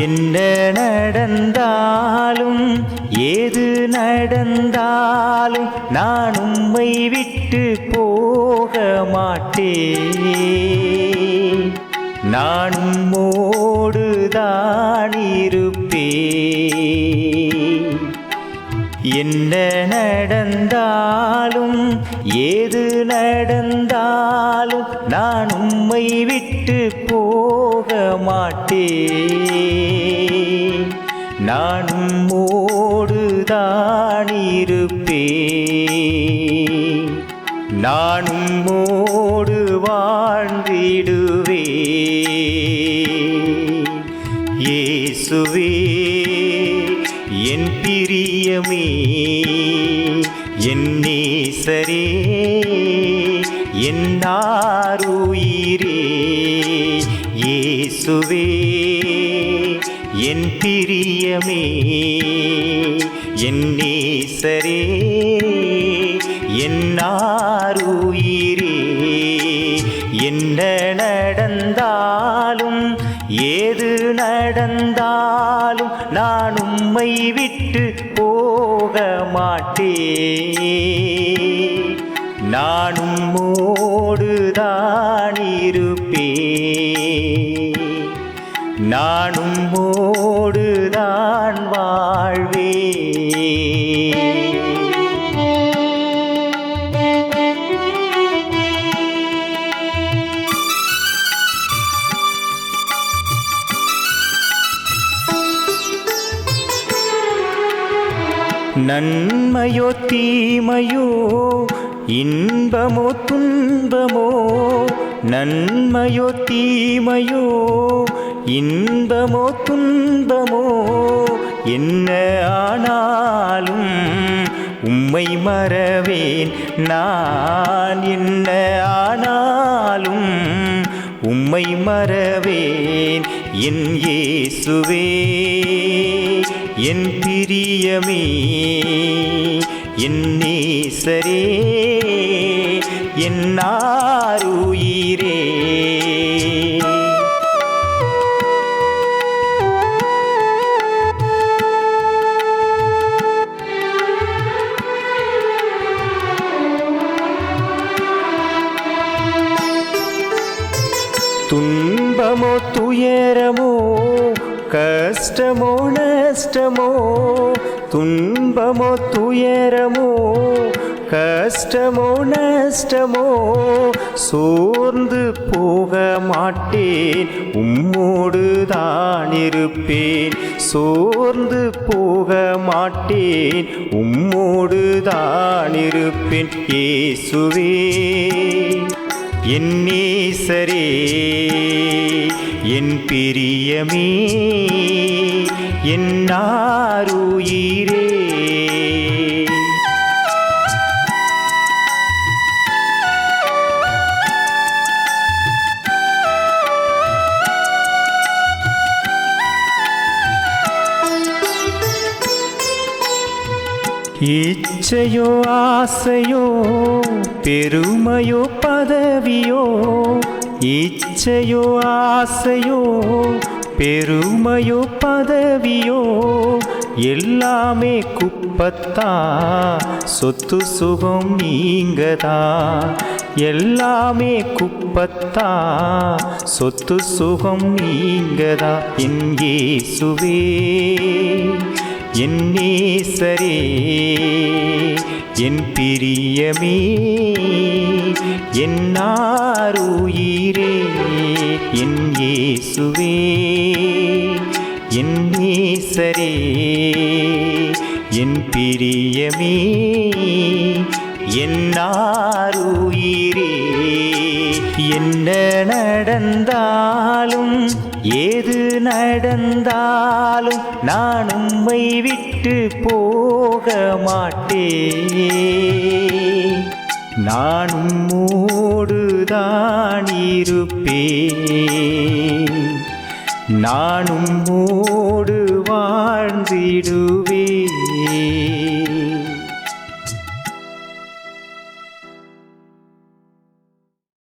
என்ன நடந்தாலும் ஏது நடந்தாலும் நான் உம்மை விட்டு போக மாட்டேன். நான் உம்மோடு இருப்பேன். என்ன நடந்தாலும் ஏது நடந்தாலும் நான் உம்மை விட்டு போக மாட்டேன். நான் உம்மோடு இருப்பேன். நான் உம்மோடு வாழ்ந்திடுவே இயேசுவே என் பிரியமே என் நீசரே. என் ஆருயிரே இயேசுவே என் பிரியமே என் நேசரே என் என்ன நடந்தாலும் ஏது நடந்தாலும் நான் உம்மை விட்டு போக மாட்டேன் நானும் மூ தான் இருப்பேன் நான் உம்மோடு தான் நன்மையோ தீமையோ இன்பமோ துன்பமோ நன்மையோ தீமையோ இன்பமோ துன்பமோ என்ன ஆனாலும் உம்மை மறவேன். நான் என்ன ஆனாலும் உம்மை மறவேன். என் இயேசுவே என் பிரியமே என் என்னாருயிரே துன்பமோ துயரமோ கஷ்டமோ நஷ்டமோ துன்பமோ துயரமோ கஷ்டமோ நஷ்டமோ சோர்ந்து போக மாட்டேன். உம்மோடு தான் இருப்பேன். சோர்ந்து போக மாட்டேன். உம்மோடு தான் இருப்பேன். ஏசுவே என் நேசரே. என் பிரியமே என்னாருயிரே இச்சையோ ஆசையோ பெருமையோ பதவியோ இச்சையோ ஆசையோ பெருமையோ பதவியோ எல்லாமே குப்பத்தா. சொத்து சுகம் நீங்கதா. எல்லாமே குப்பத்தா. சொத்து சுகம் நீங்கதா. எங்கே சுவே என் நேசரே என் பிரியமே. என்னாருயிரே என் இயேசுவே என் ஈசரே என் பிரியமே என்னாருயிரே என்ன நடந்தாலும் ஏது நடந்தாலும் நான் உம்மை விட்டு போக மாட்டேன். நான் உம்மோடு தான் இருப்பேன். நான் உம்மோடு வாழ்ந்திடுவேன்.